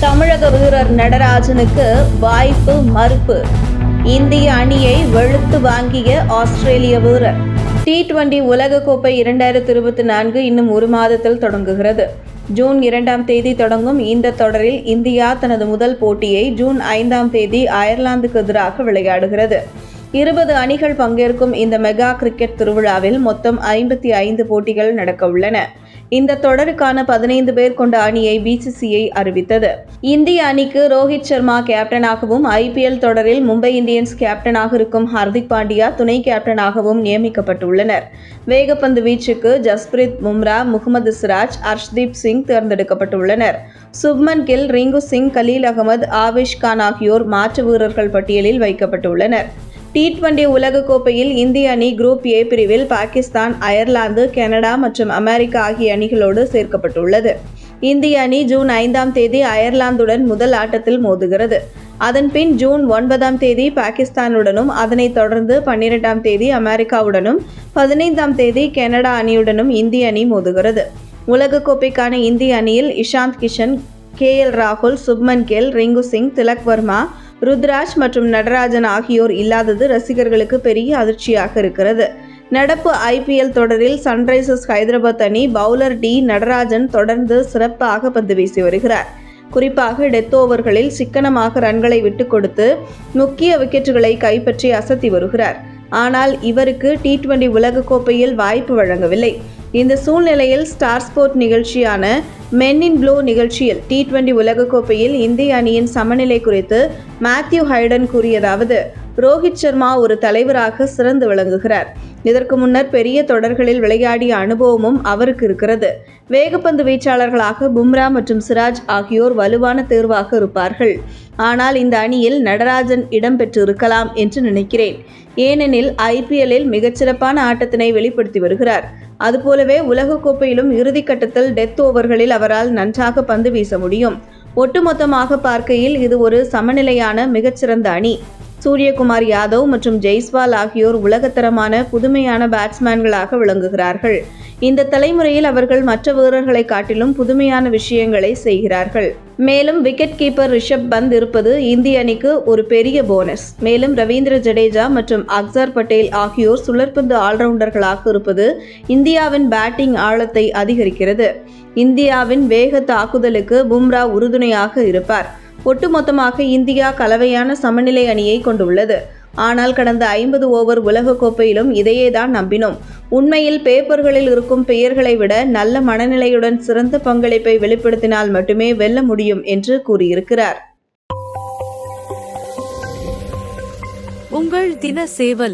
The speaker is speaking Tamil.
தமிழக வீரர் நடராஜனுக்கு வாய்ப்பு மறுப்பு. இந்திய அணியை வெளுத்து வாங்கிய ஆஸ்திரேலிய வீரர். டி டுவெண்டி உலகக்கோப்பை இரண்டாயிரத்தி இருபத்தி நான்கு இன்னும் ஒரு மாதத்தில் தொடங்குகிறது. ஜூன் இரண்டாம் தேதி தொடங்கும் இந்த தொடரில் இந்தியா தனது முதல் போட்டியை ஜூன் ஐந்தாம் தேதி அயர்லாந்துக்கு எதிராக விளையாடுகிறது. இருபது அணிகள் பங்கேற்கும் இந்த மெகா கிரிக்கெட் திருவிழாவில் மொத்தம் ஐம்பத்தி ஐந்து போட்டிகள் நடக்க உள்ளன இந்த தொடருக்கான பதினைந்து பேர் கொண்ட அணியை பிசிசிஐ அறிவித்தது. இந்திய அணிக்கு ரோஹித் சர்மா கேப்டனாகவும் ஐபிஎல் தொடரில் மும்பை இந்தியன்ஸ் கேப்டனாக இருக்கும் ஹர்திக் பாண்டியா துணை கேப்டனாகவும் நியமிக்கப்பட்டுள்ளனர். வேகப்பந்து வீச்சுக்கு ஜஸ்பிரித் பும்ரா முகமது சிராஜ் அர்ஷ்தீப் சிங் தேர்ந்தெடுக்கப்பட்டுள்ளனர். சுப்மன் கில் ரிங்கு சிங் கலீல் அகமது ஆவேஷ் கான் ஆகியோர் மாற்று வீரர்கள் பட்டியலில் வைக்கப்பட்டுள்ளனர். டி டுவெண்டி உலகக்கோப்பையில் இந்திய அணி குரூப் ஏ பிரிவில் பாகிஸ்தான் அயர்லாந்து கனடா மற்றும் அமெரிக்கா ஆகிய அணிகளோடு சேர்க்கப்பட்டுள்ளது. இந்திய அணி ஜூன் ஐந்தாம் தேதி அயர்லாந்துடன் முதல் ஆட்டத்தில் மோதுகிறது. அதன் பின் ஜூன் ஒன்பதாம் தேதி பாகிஸ்தானுடனும் அதனைத் தொடர்ந்து பன்னிரெண்டாம் தேதி அமெரிக்காவுடனும் பதினைந்தாம் தேதி கனடா அணியுடனும் இந்திய அணி மோதுகிறது. உலகக்கோப்பைக்கான இந்திய அணியில் இஷாந்த் கிஷன் கே எல் ராகுல் சுப்மன் கேல் ரிங்கு சிங் திலக் வர்மா ருத்ராஜ் மற்றும் நடராஜன் ஆகியோர் இல்லாதது ரசிகர்களுக்கு பெரிய அதிர்ச்சியாக இருக்கிறது. நடப்பு ஐபிஎல் தொடரில் சன்ரைசர்ஸ் ஹைதராபாத் அணி பவுலர் டி நடராஜன் தொடர்ந்து சிறப்பாக பந்து வீசி வருகிறார். குறிப்பாக டெத் ஓவர்களில் சிக்கனமாக ரன்களை விட்டு கொடுத்து முக்கிய விக்கெட்டுகளை கைப்பற்றி அசத்தி வருகிறார். ஆனால் இவருக்கு டி டுவெண்டி உலகக்கோப்பையில் வாய்ப்பு வழங்கவில்லை. இந்த சூழ்நிலையில் ஸ்டார் ஸ்போர்ட் நிகழ்ச்சியான மென் இன் ப்ளூ நிகழ்ச்சியில் டி டுவெண்டி உலகக்கோப்பையில் இந்திய அணியின் சமநிலை குறித்து மேத்யூ ஹைடன் கூறியதாவது ரோஹித் சர்மா ஒரு தலைவராக சிறந்து விளங்குகிறார். இதற்கு முன்னர் பெரிய தொடர்களில் விளையாடிய அனுபவமும் அவருக்கு இருக்கிறது. வேகப்பந்து வீச்சாளர்களாக பும்ரா மற்றும் சிராஜ் ஆகியோர் வலுவான தேர்வாக இருப்பார்கள். ஆனால் இந்த அணியில் நடராஜன் இடம்பெற்று இருக்கலாம் என்று நினைக்கிறேன். ஏனெனில் ஐபிஎல்லில் மிகச்சிறப்பான ஆட்டத்தினை வெளிப்படுத்தி வருகிறார். அதுபோலவே உலகக்கோப்பையிலும் இறுதிக்கட்டத்தில் டெத் ஓவர்களில் அவரால் நன்றாக பந்து வீச முடியும். ஒட்டுமொத்தமாக பார்க்கையில் இது ஒரு சமநிலையான மிகச்சிறந்த அணி. சூரியகுமார் யாதவ் மற்றும் ஜெய்ஸ்வால் ஆகியோர் உலகத்தரமான புதுமையான பேட்ஸ்மேன்களாக விளங்குகிறார்கள். இந்த தலைமுறையில் அவர்கள் மற்ற வீரர்களை காட்டிலும் புதுமையான விஷயங்களை செய்கிறார்கள். மேலும் விக்கெட் கீப்பர் ரிஷப் பந்த் இருப்பது இந்திய அணிக்கு ஒரு பெரிய போனஸ். மேலும் ரவீந்திர ஜடேஜா மற்றும் அக்சர் பட்டேல் ஆகியோர் சுழற்பந்து ஆல்ரவுண்டர்களாக இருப்பது இந்தியாவின் பேட்டிங் ஆழத்தை அதிகரிக்கிறது. இந்தியாவின் வேக தாக்குதலுக்கு பும்ரா உறுதுணையாக இருப்பார். ஒட்டுமொத்தமாக இந்தியா கலவையான சமநிலை அணியை கொண்டுள்ளது. ஆனால் கடந்த ஐம்பது ஓவர் உலகக்கோப்பையிலும் இதையே தான் நம்பினோம். உண்மையில் பேப்பர்களில் இருக்கும் பெயர்களை விட நல்ல மனநிலையுடன் சிறந்த பங்களிப்பை வெளிப்படுத்தினால் மட்டுமே வெல்ல முடியும் என்று கூறியிருக்கிறார். உங்கள் தின சேவல்